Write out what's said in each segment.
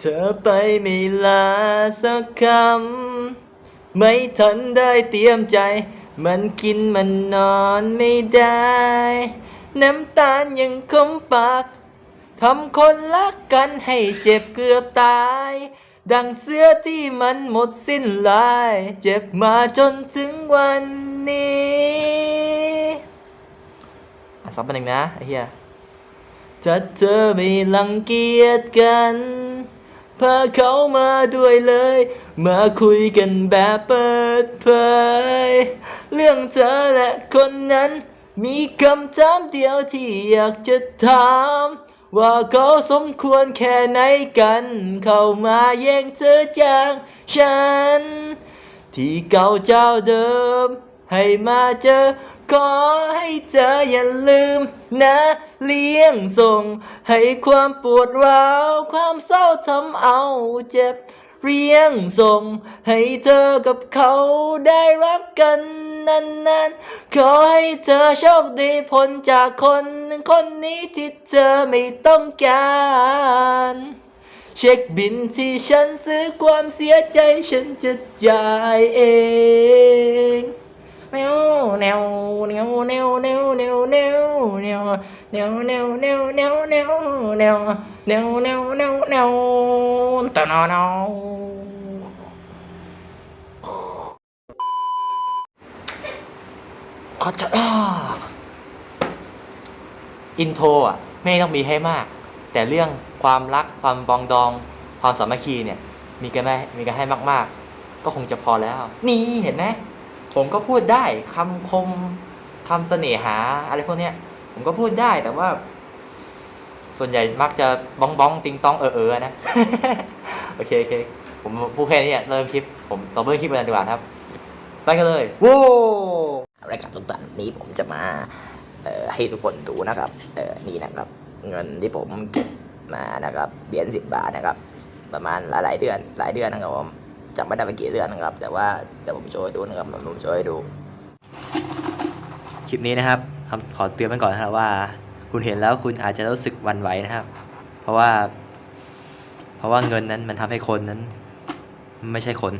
เธอไปไม่ลาสักคำ ไม่ทันได้เตรียมใจ มันกินมันนอนไม่ได้ น้ำตาลยังคมปากทำคนรักกันให้เจ็บเกือบตาย ดังเสื้อที่มันหมดสิ้นลาย เจ็บมาจนถึงวันนี้อะซ้อมไปหนึ่งนะไอ้เหี้ยถ้าเธอไม่รังเกียจกัน พาเขามาด้วยเลย มาคุยกันแบบเปิดเผยเรื่องเธอและคนนั้น มีคำถามเดียวที่อยากจะถามว่าเขาสมควรแค่ไหนกัน เข้ามาแย่งเธอจากฉัน ที่เก่าเจ้าเดิม ให้มาเจอ ขอให้เธออย่าลืมนะ เลี้ยงส่ง ให้ความปวดร้าว ความเศร้าทำเอาเจ็บ เรียงส่ง ให้เธอกับเขาได้รักกันนานๆขอให้เธอโชคดีพ้นจากคนคนนี้ที่เธอไม่ต้องการเช็คบินที่ฉันซื้อความเสียใจฉันจะจ่ายเอง แนวแนวแนวแนวแนวแนวแนวแนวแนวแนวแนวแนวแนวแนวแนวแนวแนวแนวตะนอนขอจะอ้าอินโทรอะไม่ต้องมีให้มาก แต่เรื่องความรักความปรองดอง ความสามัคคีเนี่ย มีกันได้มีกันให้มาก ๆ ก็คงจะพอแล้ว นี่เห็นไหม ผมก็พูดได้คำคมคำเสน่หาอะไรพวกเนี้ย ผมก็พูดได้แต่ว่า ส่วนใหญ่มักจะบ้องบ้องติงต้องเออเออนะโอเคโอเคผมพูดแค่นี้เริ่มคลิป ผมต่อเริ่มคลิปกันดีกว่าครับ ไปกันเลยว้ารายการทุกท่านนี้ผมจะมาเอ่อให้ทุกคนดูนะครับเอ่อนี่นะครับ เงินที่ผมเก็บมานะครับเหรียญสิบบาทนะครับ ประมาณหลายๆเดือนหลายเดือนนะครับผม จำไม่ได้เป็นกี่เดือนนะครับ แต่ว่าเดี๋ยวผมโชว์ให้ดูนะครับผมโชว์ให้ดู คลิปนี้นะครับขอเตือนไว้ก่อนนะครับว่า คุณเห็นแล้วคุณอาจจะรู้สึกหวันไหวนะครับ เพราะว่า เพราะว่าเงินนั้นมันทำให้คนนั้น ไม่ใช่คน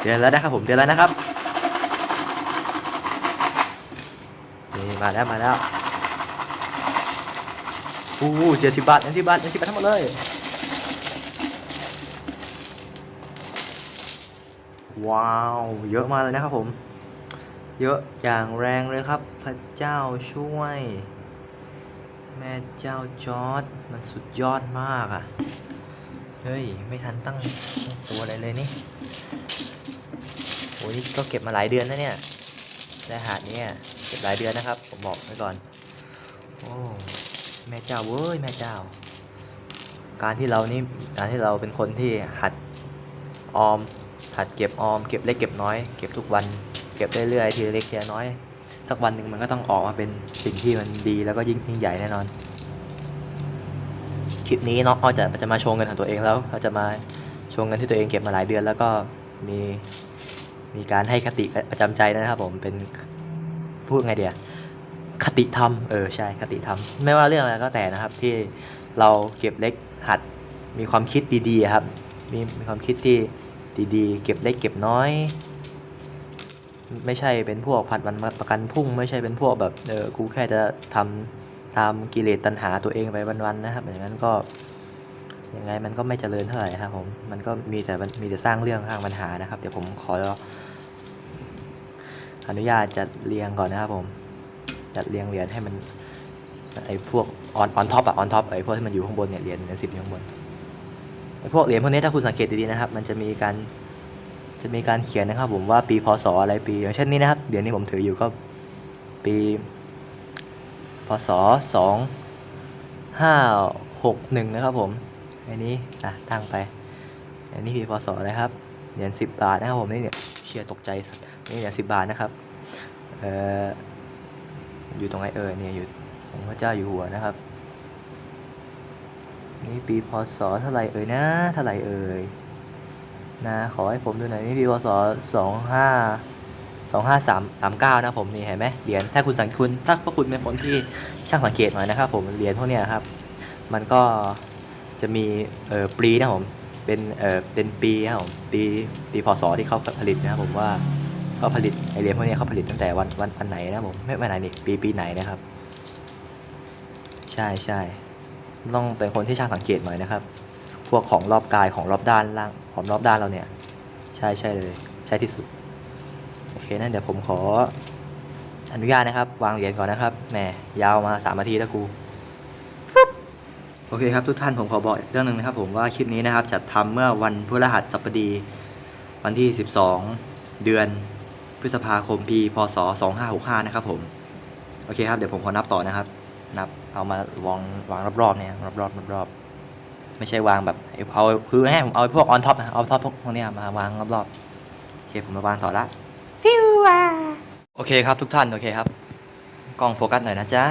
เดือนแล้วนะครับผมเดือนแล้วนะครับนี่มาแล้วมาแล้วอู้เจ็ดสิบบาทเจ็ดสิบบาทเจ็ดสิบบาททั้งหมดเลย ว้าว เยอะมากเลยนะครับผม เยอะอย่างแรงเลยครับ พระเจ้าช่วย แม่เจ้าจอร์ดมันสุดยอดมากอะ่ะ เฮ้ย ไม่ทันตั้งตัวอะไรเลยนี่โอ้ยก็เก็บมาหลายเดือนนะเนี่ยได้หาดเนี้ยเก็บหลายเดือนนะครับ ผมบอกไว้ก่อน โอ้ แม่เจ้าเว้ยแม่เจ้า การที่เรานี่การที่เราเป็นคนที่หัดออม หัดเก็บออมเก็บเล็กเก็บน้อยเก็บทุกวันเก็บเรื่อยๆทีละเล็กทีละน้อย สักวันหนึ่งมันก็ต้องออกมาเป็นสิ่งที่มันดีแล้วก็ยิ่งยิ่งใหญ่แน่นอน คลิปนี้เนาะอ้อจะจะมาโชว์เงินของตัวเองแล้วเราจะมาโชว์เงินที่ตัวเองเก็บมาหลายเดือนแล้วก็มีมีการให้คติประจำใจนะครับ ผมเป็นพูดไงเดียคติธรรมเออใช่คติธรรมไม่ว่าเรื่องอะไรก็แต่นะครับ ที่เราเก็บเล็กหัดมีความคิดดีๆครับ มีมีความคิดที่ ดีๆ เก็บเล็กเก็บน้อย ไม่ใช่เป็นพวกผัดวันประกันพุ่ง ไม่ใช่เป็นพวกแบบเออกูแค่จะทำตามกิเลสตัณหาตัวเองไปวันๆนะครับอย่างนั้นก็ยังไงมันก็ไม่เจริญเท่าไหร่ครับผมมันก็มีแต่มีแต่สร้างเรื่องสร้างปัญหานะครับ เดี๋ยวผมขออนุญาตจัดเรียงก่อนนะครับผมจัดเรียงเหรียญให้มันไอ้พวกออนออนท็อปอะออนท็อปไอ้พวกที่มันอยู่ข้างบนเนี่ยเหรียญเหรียญสิบอยู่ข้างบน พวกเหรียญพวกนี้ถ้าคุณสังเกตดีๆนะครับ มันจะมีการจะมีการเขียนนะครับ ผมว่าปีพศอะไรปีอย่างเช่นนี้นะครับเดี๋ยวนี้ผมถืออยู่ก็ปีพศสองห้าหกหนึ่งนะครับผมอันนี้อะตั้งไปอันนี้ปีพศอะครับเหรียญสิบบาทนะครับผมนี่เนี่ยเชียร์ตกใจนี่เหรียญสิบบาทนะครับเอ่ออยู่ตรงไหนเออเนี่ยอยู่ของพระเจ้าอยู่หัวนะครับ นี่ปีพศเท่าไหร่เอ่ยนะเท่าไหร่เอ่ยนะขอให้ผมดูหน่อยนี่พี่พศสองห้าสองห้าสามสามเก้านะผมนี่เห็นไหมเหรียญถ้าคุณสังคุณถ้าพวกคุณเป็นคนที่ช่างสังเกตหน่อยนะครับ ผมเหรียญพวกเนี้ยครับ มันก็จะมีเอ่อปีนะผมเป็นเอ่อเป็นปีนะครับผมปีปีพศที่เขาผลิตนะครับผมว่าเขาผลิตไอเหรียญพวกนี้เขาผลิตตั้งแต่วันวันวันไหนนะผมไม่วันไหนนี่ปีปีไหนนะครับ ใช่ใช่ ต้องเป็นคนที่ช่างสังเกตหน่อยนะครับ พวกของรอบกายของรอบด้านล่างของรอบด้านเราเนี่ย ใช่ใช่เลยใช่ที่สุดโอเคนั่นเดี๋ยวผมขออนุญาตนะครับ วางเหรียญก่อนนะครับแหมยาวมาสามนาทีแล้วกูฟึ๊บโอเคครับทุกท่านผมขอบอกอีกเรื่องหนึ่งนะครับผมว่าคลิปนี้นะครับจัดทำเมื่อวันพฤหัสบดีวันที่ 12 เดือนพฤษภาคมปีพศ2565นะครับผมโอเคครับเดี๋ยวผมขอนับต่อนะครับนับ เอามาวางวางรอบๆเนี่ยรอบๆรอบๆไม่ใช่วางแบบเอาคือให้ผมเอาพวกออนท็อปนะเอาท็อปพวกพวกเนี้ยมาวางรอบๆโอเคผมมาวางต่อละฟิวอะโอเคครับทุกท่านโอเคครับกล้องโฟกัสหน่อยนะจ๊ะ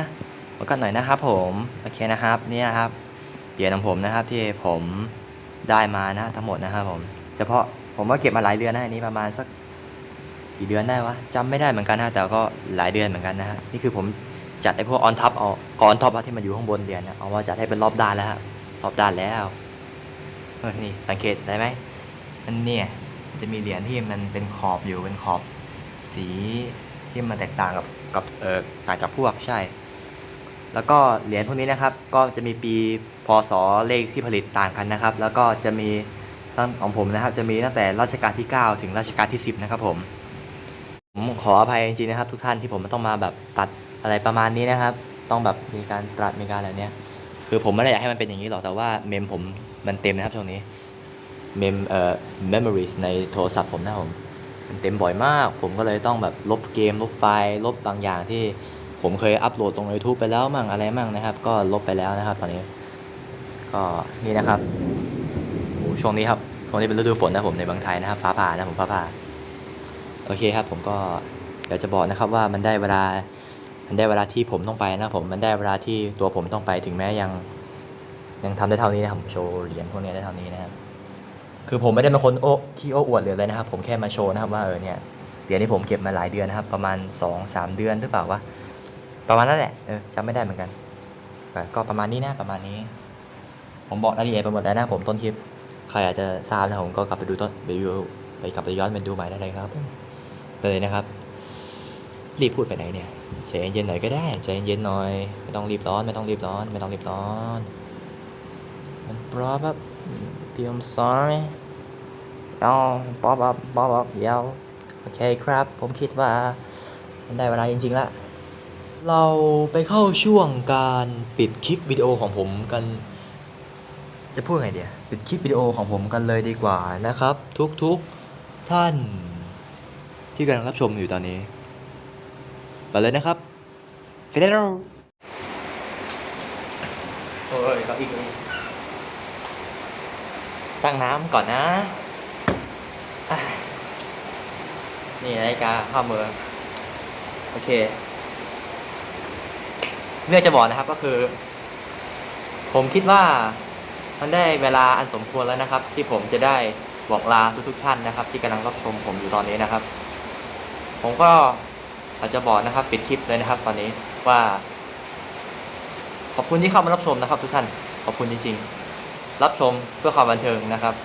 โฟกัสหน่อยนะครับผมโอเคนะครับนี่นะครับเหรียญของผมนะครับที่ผมได้มานะทั้งหมดนะครับผมเฉพาะผมว่าเก็บมาหลายเดือนนะอันนี้ประมาณสักกี่เดือนได้วะจำไม่ได้เหมือนกันนะแต่ก็หลายเดือนเหมือนกันนะฮะนี่คือผม จัดไอ้พวกออนท็อปเอากอนท็อปที่มันอยู่ข้างบนเหรียญนะเอามาจัดให้เป็นรอบด้านแล้วครับรอบด้านแล้วเออนี่สังเกตได้ไหมมันเนี่ยจะมีเหรียญที่มันเป็นขอบอยู่เป็นขอบ สีที่มันแตกต่างกับกับเออต่างจากพวกใช่ แล้วก็เหรียญพวกนี้นะครับก็จะมีปีพศเลขที่ผลิตต่างกันนะครับ แล้วก็จะมีตั้งของผมนะครับ จะมีตั้งแต่รัชกาลที่ 9 ถึงรัชกาลที่ 10 นะครับผมผมขออภัยจริงๆนะครับ ทุกท่านที่ผมต้องมาแบบตัด อะไรประมาณนี้นะครับ ต้องแบบมีการตัดมีการอะไรเนี้ยคือผมไม่ได้อยากให้มันเป็นอย่างนี้หรอกแต่ว่าเมมผมมันเต็มนะครับช่วงนี้เมมเอ่อ memories ในโทรศัพท์ผมนะผมมันเต็มบ่อยมาก ผมก็เลยต้องแบบลบเกม ลบไฟล์ ลบบางอย่างที่ผมเคยอัปโหลดตรง YouTube ไปแล้วมั่งอะไรมั่งนะครับ ก็ลบไปแล้วนะครับ ตอนนี้ ก็นี่นะครับโอ้ช่วงนี้ครับช่วงนี้เป็นฤดูฝนนะผมในบางไทยนะครับฟ้าผ่านะผมฟ้าผ่าโอเคครับ ผมก็อยากจะบอกนะครับว่ามันได้เวลา มันได้เวลาที่ผมต้องไปนะผมมันได้เวลาที่ตัวผมต้องไปถึงแม้ยัง ยังทำได้เท่านี้นะผมโชว์เหรียญพวกนี้ได้เท่านี้นะครับคือผมไม่ได้เป็นคนโอ้ที่โอ้อวดหรืออะไรนะครับ ผมแค่มาโชว์นะครับว่าเออเนี่ยเหรียญที่ผมเก็บมาหลายเดือนนะครับ ประมาณ2อสเดือนหรือเปล่าวะประมาณนั้นแหละเออจำไม่ได้เหมือนกันแต่ก็ประมาณนี้นะประมาณนี้ ผมบอกรายละเอียดไปหมดแล้วนะผมต้นคลิปใครอาจจะทราบนะผมก็กลับไปดูต้นไปดูไปกลับไปย้อนไปดูใหม่ได้เลยครับไปเลยนะครับ รีบพูดไปไหนเนี่ยใจเย็นๆหน่อยก็ได้ใจเย็นๆหน่อย ไม่ต้องรีบร้อน ไม่ต้องรีบร้อน ไม่ต้องรีบร้อนมันปรอบแบบ I'm sorry เอาป๊อปอัพป๊อปอัพเดี๋ยวโอเคครับ ผมคิดว่ามันได้เวลาจริงๆแล้วเราไปเข้าช่วงการปิดคลิปวิดีโอของผมกัน จะพูดไงเดียปิดคลิปวิดีโอของผมกันเลยดีกว่านะครับ ทุกๆท่านที่กำลังรับชมอยู่ตอนนี้ ไปเลยนะครับฟิเดโรโอ้ยก็อีกตั้งน้ำก่อนนะ นี่นาฬิกาข้อมือ โอเค เรื่องจะบอกนะครับก็คือ ผมคิดว่ามันได้เวลาอันสมควรแล้วนะครับ ที่ผมจะได้บอกลาทุกๆท่านนะครับ ที่กำลังรับชมผมอยู่ตอนนี้นะครับ ผมก็ อาจจะบอกนะครับปิดคลิปเลยนะครับ ตอนนี้ว่า ขอบคุณที่เข้ามารับชมนะครับ ทุกท่านขอบคุณจริงๆ รับชมเพื่อความบันเทิงนะครับ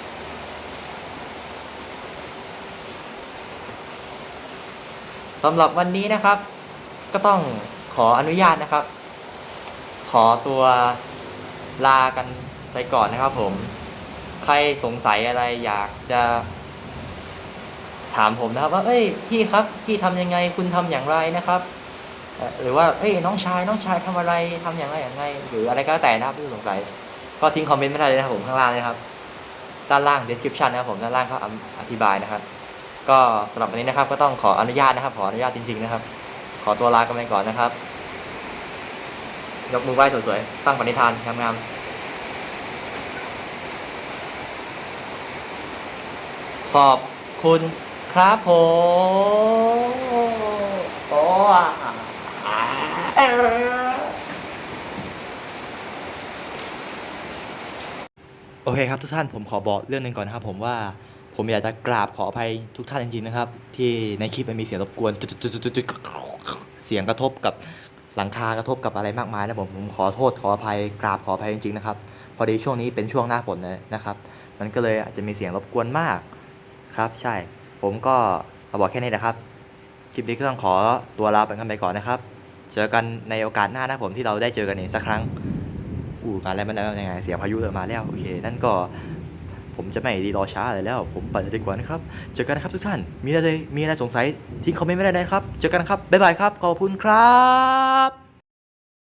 สำหรับวันนี้นะครับ ก็ต้องขออนุญาตนะครับ ขอตัวลากันไปก่อนนะครับผม ใครสงสัยอะไรอยากจะ ถามผมนะครับว่า เอ้ย พี่ครับ พี่ทำยังไง คุณทำอย่างไรนะครับ หรือว่า เอ้ย น้องชาย น้องชายทำอะไรทำอย่างไรอย่างไร หรืออะไรก็แต่นะครับที่สงสัย ก็ทิ้งคอมเมนต์ไม่ได้เลยนะครับผมข้างล่างเลยนะครับ ด้านล่าง description นะครับผมด้านล่างเขาอธิบายนะครับ ก็สำหรับวันนี้นะครับ ก็ต้องขออนุญาตนะครับ ขออนุญาตจริง ๆ นะครับ ขอตัวลากันไปก่อนนะครับ ยกมือไหว้สวยๆ ตั้งปณิธานงามๆขอบคุณ ครับผมโอ้โอเคครับทุกท่านผมขอบอกเรื่องหนึ่งก่อนนะครับผมว่าผมอยากจะกราบขออภัยทุกท่านจริงๆนะครับ ที่ในคลิปมันมีเสียงรบกวนเสียงกระทบกับหลังคากระทบกับอะไรมากมายนะผมผมขอโทษขออภัยกราบขออภัยจริงๆนะครับ พอดีช่วงนี้เป็นช่วงหน้าฝนเลยนะครับ มันก็เลยอาจจะมีเสียงรบกวนมากครับใช่ ผมก็เอาบอกแค่นี้นะครับ คลิปนี้ก็ต้องขอตัวลาไปกันไปก่อนนะครับ เจอกันในโอกาสหน้านะผมที่เราได้เจอกันอีกสักครั้งอู้งานอะไรมันแล้วยังไงเสียพายุเริ่มมาแล้วโอเค นั่นก็ผมจะไม่ดีรอช้าเลยแล้ว ผมไปเลยดีกว่านะครับ เจอกันนะครับทุกท่าน มีอะไรมีอะไรสงสัยทิ้งคอมเมนต์ไม่ได้นะครับ เจอกันครับบ๊ายบายครับขอบคุณครับ